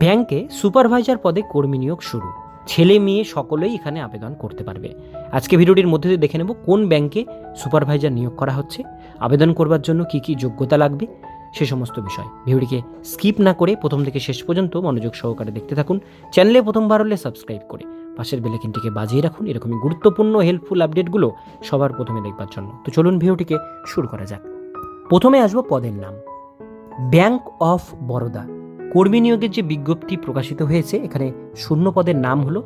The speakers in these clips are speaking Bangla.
ব্যাংকে সুপারভাইজার পদে কর্মী নিয়োগ শুরু। ছেলে মেয়ে সকলেই এখানে আবেদন করতে পারবে। আজকে ভিডিওটির মধ্যে দিয়ে দেখে নেব কোন ব্যাংকে সুপারভাইজার নিয়োগ করা হচ্ছে, আবেদন করবার জন্য কি কি যোগ্যতা লাগবে, সে সমস্ত বিষয়। ভিডিওটিকে স্কিপ না করে প্রথম থেকে শেষ পর্যন্ত মনোযোগ সহকারে দেখতে থাকুন, চ্যানেলে প্রথমবার হলে সাবস্ক্রাইব করে পাশের বেলেকিনটিকে বাজিয়ে রাখুন, এরকমই গুরুত্বপূর্ণ হেল্পফুল আপডেটগুলো সবার প্রথমে দেখবার জন্য। তো চলুন ভিডিওটিকে শুরু করা যাক। প্রথমে আসব পদের নাম। Bank of Baroda. কর্মী নিয়োগের যে বিজ্ঞপ্তি প্রকাশিত হয়েছে, এখানে শূন্য পদের নাম হলো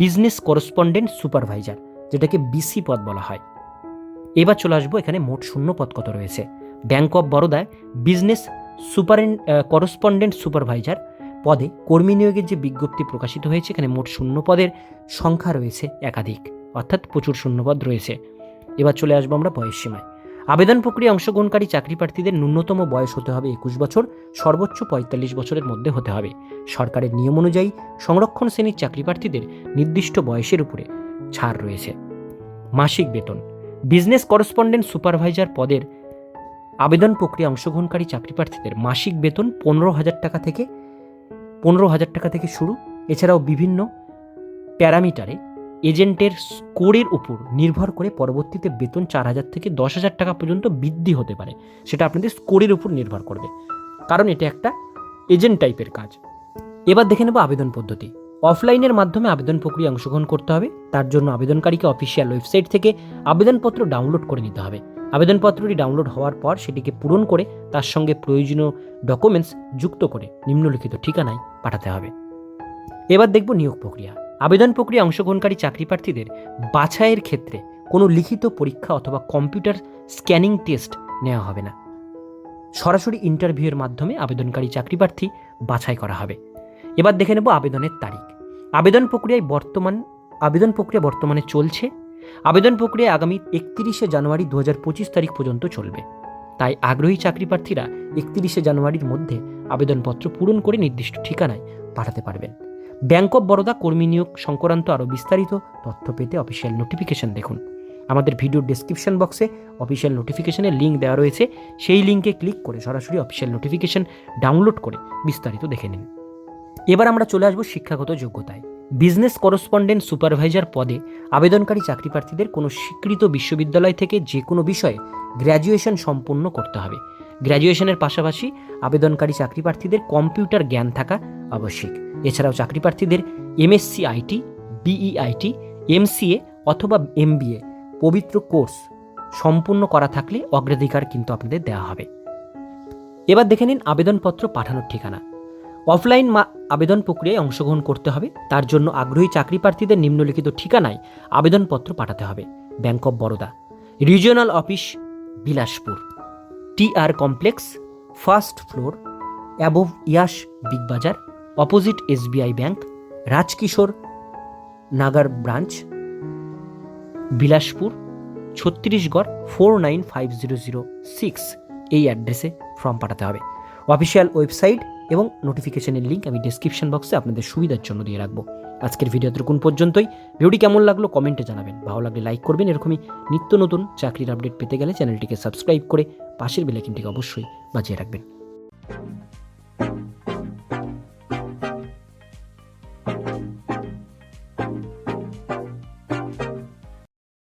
বিজনেস করসপন্ডেন্ট সুপারভাইজার, যেটাকে বিসি পদ বলা হয়। এবার চলে আসব এখানে মোট শূন্য পদ কত রয়েছে। ব্যাংক অফ বরোদায় বিজনেস সুপারেন করসপন্ডেন্ট সুপারভাইজার পদে কর্মী নিয়োগের যে বিজ্ঞপ্তি প্রকাশিত হয়েছে, এখানে মোট শূন্য পদের সংখ্যা রয়েছে একাধিক, অর্থাৎ প্রচুর শূন্যপদ রয়েছে। এবার চলে আসব আমরা বয়স সীমায়। আবেদন প্রক্রিয়ায় অংশগ্রহণকারী চাকরি প্রার্থীদের ন্যূনতম বয়স হতে হবে একুশ বছর, সর্বোচ্চ পঁয়তাল্লিশ বছরের মধ্যে হতে হবে। সরকারের নিয়ম অনুযায়ী সংরক্ষণ শ্রেণির চাকরি প্রার্থীদের নির্দিষ্ট বয়সের উপরে ছাড় রয়েছে। মাসিক বেতন। বিজনেস করসপন্ডেন্ট সুপারভাইজার পদের আবেদন প্রক্রিয়া অংশগ্রহণকারী চাকরি প্রার্থীদের মাসিক বেতন পনেরো হাজার টাকা থেকে, পনেরো হাজার টাকা থেকে শুরু। এছাড়াও বিভিন্ন প্যারামিটারে এজেন্টের স্কোরের উপর নির্ভর করে পরবর্তীতে বেতন চার হাজার থেকে দশ হাজার টাকা পর্যন্ত বৃদ্ধি হতে পারে। সেটা আপনাদের স্কোরের উপর নির্ভর করবে। কারণ এটা একটা এজেন্ট টাইপের কাজ। এবার দেখে নেব আবেদন পদ্ধতি। অফলাইনের মাধ্যমে আবেদন প্রক্রিয়া অংশগ্রহণ করতে হবে। তার জন্য আবেদনকারীকে অফিসিয়াল ওয়েবসাইট থেকে আবেদনপত্র ডাউনলোড করে নিতে হবে। আবেদনপত্রটি ডাউনলোড হওয়ার পর সেটিকে পূরণ করে তার সঙ্গে প্রয়োজনীয় ডকুমেন্টস যুক্ত করে নিম্নলিখিত ঠিকানায় পাঠাতে হবে। এবার দেখব নিয়োগ প্রক্রিয়া। আবেদন প্রক্রিয়া অংশগ্রহণকারী চাকরি প্রার্থীদের বাছাইয়ের ক্ষেত্রে কোনো লিখিত পরীক্ষা অথবা কম্পিউটার স্ক্যানিং টেস্ট নেওয়া হবে না। সরাসরি ইন্টারভিউয়ের মাধ্যমে আবেদনকারী চাকরি প্রার্থী বাছাই করা হবে। এবার দেখে নেব আবেদনের তারিখ। আবেদন প্রক্রিয়ায় বর্তমান, আবেদন প্রক্রিয়া বর্তমানে চলছে। আবেদন প্রক্রিয়া আগামী একত্রিশে জানুয়ারি দু হাজার পঁচিশ তারিখ পর্যন্ত চলবে। তাই আগ্রহী চাকরি প্রার্থীরা একত্রিশে জানুয়ারির মধ্যে আবেদনপত্র পূরণ করে নির্দিষ্ট ঠিকানায় পাঠাতে পারবেন। ব্যাংক অফ বরোদা কর্মী নিয়োগ সংক্রান্ত আরও বিস্তারিত তথ্য পেতে অফিসিয়াল নোটিফিকেশন দেখুন। আমাদের ভিডিওর ডেসক্রিপশন বক্সে অফিসিয়াল নোটিফিকেশনের লিঙ্ক দেওয়া রয়েছে। সেই লিঙ্কে ক্লিক করে সরাসরি অফিসিয়াল নোটিফিকেশন ডাউনলোড করে বিস্তারিত দেখে নিন। এবার আমরা চলে আসব শিক্ষাগত যোগ্যতায়। বিজনেস করসপন্ডেন্ট সুপারভাইজার পদে আবেদনকারী চাকরি প্রার্থীদের কোনো স্বীকৃত বিশ্ববিদ্যালয় থেকে যে কোনো বিষয়ে গ্র্যাজুয়েশন সম্পূর্ণ করতে হবে। গ্র্যাজুয়েশনের পাশাপাশি আবেদনকারী চাকরি প্রার্থীদের কম্পিউটার জ্ঞান থাকা আবশ্যিক। এছাড়াও চাকরি প্রার্থীদের MSc IT BE IT MCA অথবা এমবিএ পবিত্র কোর্স সম্পূর্ণ করা থাকলে অগ্রাধিকার কিন্তু আপনাদের দেওয়া হবে। এবার দেখে নিন আবেদনপত্র পাঠানোর ঠিকানা। অফলাইন আবেদন প্রক্রিয়ায় অংশগ্রহণ করতে হবে। তার জন্য আগ্রহী চাকরি প্রার্থীদের নিম্নলিখিত ঠিকানায় আবেদনপত্র পাঠাতে হবে। Bank of Baroda, regional office, Bilaspur. T R complex first floor above yes Big Bazaar opposite SBI bank Rajkishore Nagar branch Bilaspur Chhattisgarh four nine five zero zero six এই অ্যাড্রেসে ফর্ম পাঠাতে হবে। অফিসিয়াল ওয়েবসাইট এবং নোটিফিকেশনের লিঙ্ক আমি ডিসক্রিপশন বক্সে আপনাদের সুবিধার জন্য দিয়ে রাখব। আজকের ভিডিও কোন পর্যন্তই। ভিডিওটি কেমন লাগল কমেন্টে জানাবেন। ভালো লাগলে লাইক করবেন। এরকমই নিত্য নতুন চাকরির আপডেট পেতে গেলে চ্যানেলটিকে সাবস্ক্রাইব করে পাশের বেলাইকিনটিকে অবশ্যই বাজিয়ে রাখবেন।